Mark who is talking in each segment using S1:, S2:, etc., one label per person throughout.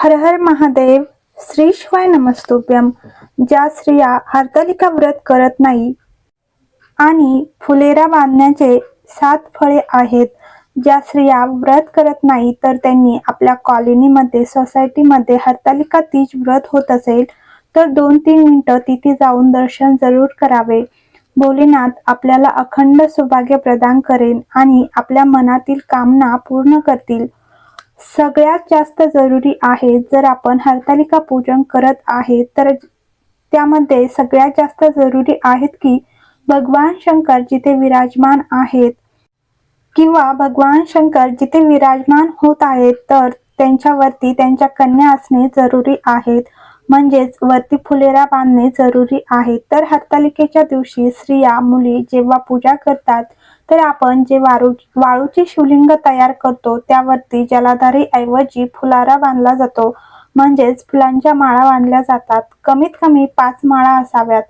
S1: हर हर महादेव श्री शिवाय नमस्तुभ्यम ज्या स्त्रिया हरतालिका व्रत करत नाही आणि फुलेरा बांधण्याचे सात फळे आहेत ज्या स्त्रिया व्रत करत नाही तर त्यांनी आपल्या कॉलनीमध्ये सोसायटीमध्ये हरतालिका तीज व्रत होत असेल तर दोन तीन मिनिटं तिथे जाऊन दर्शन जरूर करावे. भोलेनाथ आपल्याला अखंड सौभाग्य प्रदान करेन आणि आपल्या मनातील कामना पूर्ण करतील. सगळ्यात जास्त जरुरी आहे जर आपण हरतालिका पूजन करत आहे तर त्यामध्ये सगळ्यात जास्त जरुरी आहेत की भगवान शंकर जिथे विराजमान आहेत किंवा भगवान शंकर जिथे विराजमान होत आहेत तर त्यांच्यावरती त्यांच्या कन्या असणे जरुरी आहेत. म्हणजेच वरती फुलेरा बांधणे जरुरी आहे. तर हरतालिकेच्या दिवशी स्त्रिया मुली जेव्हा पूजा करतात तर आपण जे वाळू वाळूचे शिवलिंग तयार करतो त्यावरती जलाधारी ऐवजी फुलारा बांधला जातो. म्हणजेच फुलांच्या माळा बांधल्या जातात. कमीत कमी पाच माळा असाव्यात.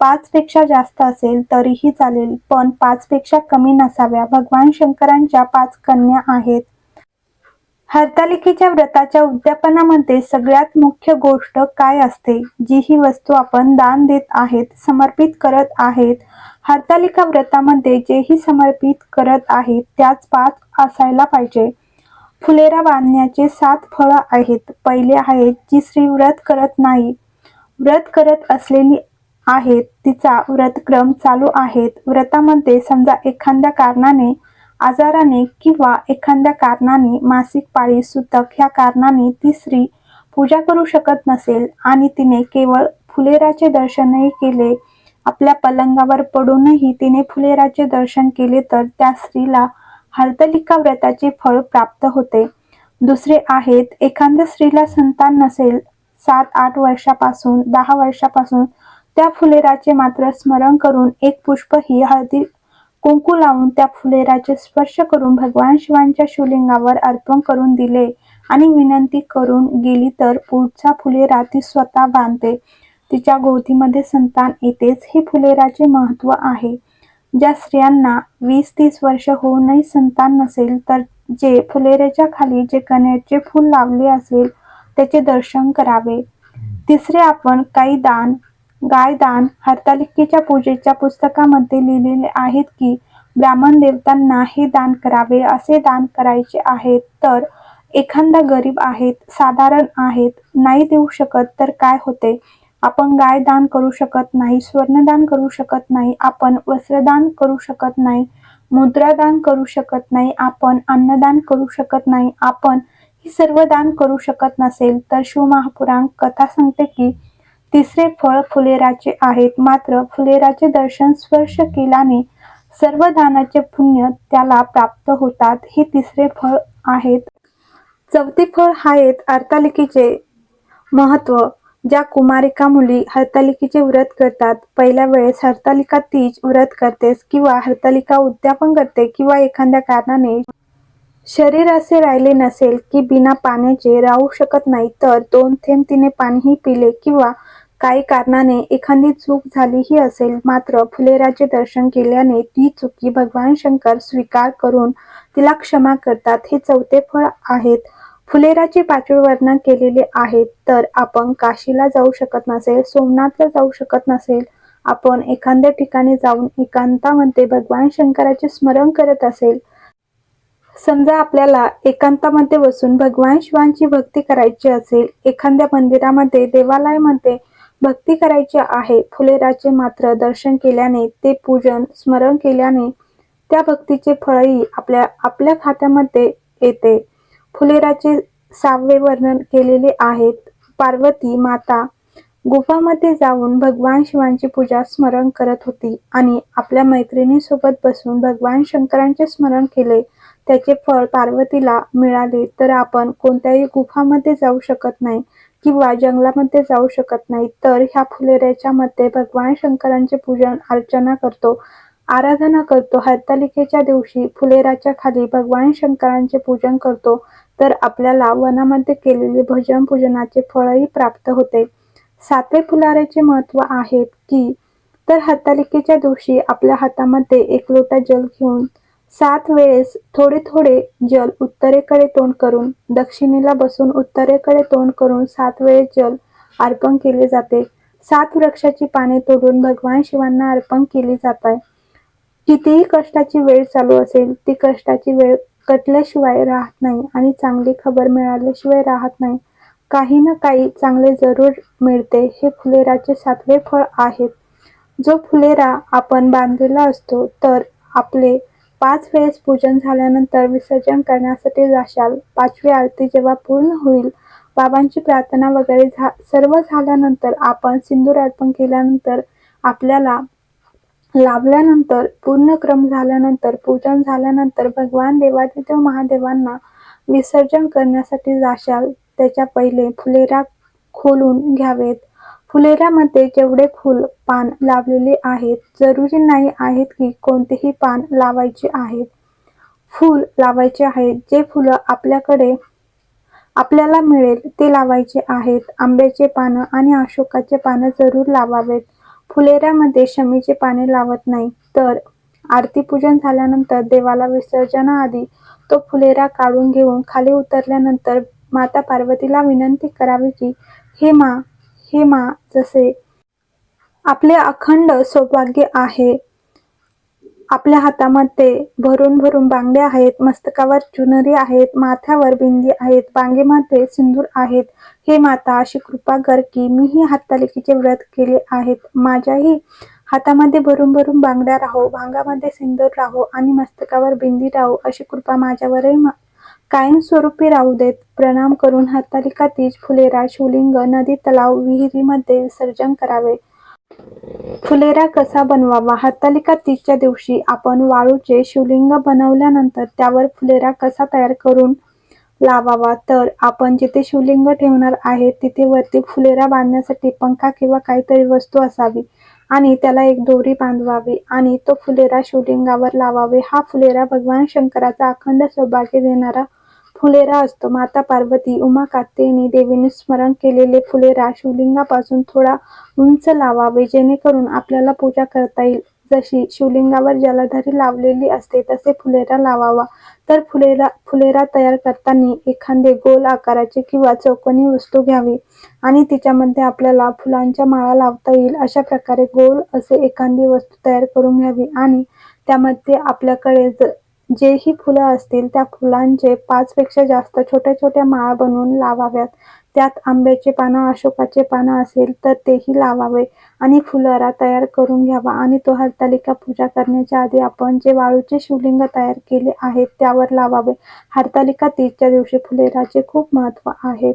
S1: पाच पेक्षा जास्त असेल तरीही चालेल पण पाच पेक्षा कमी नसाव्या. भगवान शंकरांच्या पाच कन्या आहेत. हरतालिकेच्या व्रताच्या उद्यापनामध्ये सगळ्यात मुख्य गोष्ट काय असते? जी ही वस्तू आपण दान देत आहेत समर्पित करत आहेत. हरतालिका व्रतामध्ये जेही समर्पित करत आहेत त्याच पाच असायला पाहिजे. फुलेरा बांधण्याचे सात फळं आहेत. पहिले आहेत जी स्त्री व्रत करत नाही. व्रत करत असलेली आहेत तिचा व्रतक्रम चालू आहेत. व्रतामध्ये समजा एखाद्या कारणाने आजाराने किंवा एखाद्या कारणाने मासिक पाळी सुतक ह्या कारणाने ती स्त्री पूजा करू शकत नसेल आणि तिने केवळ फुलेराचे दर्शनही केले आपल्या पलंगावर पडूनही तिने फुलेराचे दर्शन केले तर त्या स्त्रीला हरतलिका व्रताचे फळ प्राप्त होते. दुसरे आहेत एखाद्या स्त्रीला संतान नसेल सात आठ वर्षापासून दहा वर्षापासून त्या फुलेराचे मात्र स्मरण करून एक पुष्प ही हळदी कुंकू लावून त्या फुलेराचे स्पर्श करून भगवान शिवांच्या शिवलिंगावर अर्पण करून दिले आणि विनंती करून गेली तर पुढचा फुलेरा ती स्वतः बांधते. तिच्या गोवतीमध्ये संतान येतेच हे फुलेराचे महत्त्व आहे. ज्या स्त्रियांना वीस तीस वर्ष होऊनही संतान नसेल तर जे फुलेऱ्याच्या खाली जे कण्याचे फूल लावले असेल त्याचे दर्शन करावे. तिसरे आपण काही दान गायदान हरतालिकेच्या पूजेच्या पुस्तकामध्ये लिहिलेले आहेत की ब्राह्मण देवतांना हे दान करावे असे दान करायचे आहेत तर एखादा गरीब आहेत साधारण आहेत नाही देऊ शकत तर काय होते? आपण गाय दान करू शकत नाही स्वर्णदान करू शकत नाही आपण वस्त्रदान करू शकत नाही मुद्रादान करू शकत नाही आपण अन्नदान करू शकत नाही आपण ही सर्व दान करू शकत नसेल तर शिवमहापुराण कथा सांगते की तिसरे फळ फुलेराचे आहेत. मात्र फुलेराचे दर्शन स्पर्श केल्याने सर्व दानाचे पुण्य त्याला प्राप्त होतात. हे तिसरे फळ आहेत. चौथे फळ आहेत हरतालिकेचे महत्त्व ज्या कुमारिका मुली हरतालिकेचे व्रत करतात. पहिल्या वेळेस हरतालिका तीज व्रत करतेस किंवा हरतालिका उद्यापन करते किंवा एखाद्या कारणाने शरीर असे राहिले नसेल की बिना पाण्याचे राहू शकत नाही तर दोन थेंब तिने पाणीही पिले किंवा काही कारणाने एखादी चूक झालीही असेल मात्र फुलेराचे दर्शन केल्याने ती चुकी भगवान शंकर स्वीकार करून तिला क्षमा करतात. हे चौथे फळ आहेत. फुलेराचे पाचवे वर्णन केलेले आहेत. तर आपण काशीला जाऊ शकत नसेल सोमनाथला जाऊ शकत नसेल आपण एखाद्या ठिकाणी जाऊन एकांतामध्ये भगवान शंकराचे स्मरण करत असेल. समजा आपल्याला एकांतामध्ये बसून भगवान शिवांची भक्ती करायची असेल एखाद्या मंदिरामध्ये देवालयामध्ये भक्ती करायची आहे. फुलेराचे मात्र दर्शन केल्याने ते पूजन स्मरण केल्याने त्या भक्तीचे फळही आपल्या आपल्या खात्यामध्ये येते. फुलेराचे सहावे वर्णन केलेले आहेत. पार्वती माता गुफामध्ये जाऊन भगवान शिवांची पूजा स्मरण करत होती आणि आपल्या मैत्रिणीसोबत बसून भगवान शंकरांचे स्मरण केले. त्याचे फळ पार्वतीला मिळाले तर आपण कोणत्याही गुफामध्ये जाऊ शकत नाही किंवा जंगलामध्ये जाऊ शकत नाही. तर ह्या फुलेऱ्याच्या मध्ये भगवान शंकरांचे पूजन अर्चना करतो आराधना करतो. हरतालिकेच्या दिवशी फुलेराच्या खाली भगवान शंकरांचे पूजन करतो. तर आपल्याला वनामध्ये केलेले भजन पूजनाचे फळही प्राप्त होते. सातवे फुलाऱ्याचे महत्त्व आहेत की तर हरतालिकेच्या दिवशी आपल्या हातामध्ये एक लोटा जल घेऊन सात वेळेस थोडे थोडे जल उत्तरेकडे तोंड करून दक्षिणेला बसून उत्तरेकडे तोंड करून सात वेळेस जल अर्पण केले जाते. सात वृक्षाची पाने तोडून भगवान शिवांना अर्पण केली जात आहे कितीही कष्टाची वेळ चालू असेल ती कष्टाची वेळ कटल्याशिवाय राहत नाही आणि चांगली खबर मिळाल्याशिवाय राहत नाही. काही ना काही चांगले जरूर मिळते हे फुलेराचे सातवे फळ आहेत. जो फुलेरा आपण बांधलेला असतो तर आपले पाच वेळेस पूजन झाल्यानंतर विसर्जन करण्यासाठी जाशाल. पाचवी आरती जेव्हा पूर्ण होईल बाबांची प्रार्थना वगैरे झा सर्व झाल्यानंतर आपण सिंदूर अर्पण केल्यानंतर आपल्याला लाभल्यानंतर पूर्ण क्रम झाल्यानंतर पूजन झाल्यानंतर भगवान देवादिदेव महादेवांना विसर्जन करण्यासाठी जाशाल. त्याच्या पहिले फुलेरा खोलून घ्यावेत. फुलेऱ्यामध्ये जेवढे फूल पान लावलेले आहेत जरुरी नाही आहेत की कोणतेही पान लावायचे आहेत. फूल लावायचे आहेत जे फुलं आपल्याकडे आपल्याला मिळेल ते लावायचे आहेत. आंब्याचे पानं आणि अशोकाचे पानं जरूर लावावेत. फुलेऱ्यामध्ये शमीचे पाने लावत नाही तर आरती पूजन झाल्यानंतर देवाला विसर्जनाआधी तो फुलेरा काढून घेऊन खाली उतरल्यानंतर माता पार्वतीला विनंती करावी की हे मा हे मा जसे आपले अखंड सौभाग्य आहे. आपल्या हातामध्ये भरून भरून बांगड्या आहेत मस्तकावर चुनरी आहेत माथ्यावर बिंदी आहेत बांगेमध्ये सिंदूर आहेत. हे माता अशी कृपा कर की मीही हातालिकीचे व्रत केले आहेत. माझ्याही हातामध्ये भरून भरून बांगड्या राहो भांगामध्ये सिंदूर राहो आणि मस्तकावर बिंदी राहो अशी कृपा माझ्यावरही मा- कायमस्वरूपी राहू देत. प्रणाम करून हरतालिका तीज फुलेरा शिवलिंग नदी तलाव विहिरीमध्ये विसर्जन करावे. फुलेरा कसा बनवावा? हरतालिका तीजच्या दिवशी आपण वाळूचे शिवलिंग बनवल्यानंतर त्यावर फुलेरा कसा तयार करून लावावा? तर आपण जिथे शिवलिंग ठेवणार आहे तिथे वरती फुलेरा बांधण्यासाठी पंखा किंवा काहीतरी वस्तू असावी आणि त्याला एक दोरी बांधवावी आणि तो फुलेरा शिवलिंगावर लावावे. हा फुलेरा भगवान शंकराचा अखंड सौभाग्य देणारा फुलेरा असतो. माता पार्वती उमा कात्यायनी देवीने स्मरण केलेले फुलेरा शिवलिंगापासून थोडा उंच लावावे जेणेकरून आपल्याला पूजा करता येईल. जशी शिवलिंगावर जलधारी लावलेली असते तसे फुलेरा लावावा. तर फुलेरा फुलेरा तयार करताना एखादे गोल आकाराची किंवा चौकोनी वस्तू घ्यावी आणि तिच्यामध्ये आपल्याला फुलांच्या माळा लावता येईल. अशा प्रकारे गोल असे एखादी वस्तू तयार करून घ्यावी आणि त्यामध्ये आपल्याकडे जे जेही फुलं असतील त्या फुलांचे पाचपेक्षा जास्त छोट्या छोट्या माळा बनवून लावाव्यात. त्यात आंब्याचे पानं अशोकाचे पानं असेल तर तेही लावावे आणि फुलारा तयार करून घ्यावा आणि तो हरतालिका पूजा करण्याच्या आधी आपण जे वाळूचे शिवलिंग तयार केले आहेत त्यावर लावावे. हरतालिका तीजच्या दिवशी फुलेराचे खूप महत्त्व आहे.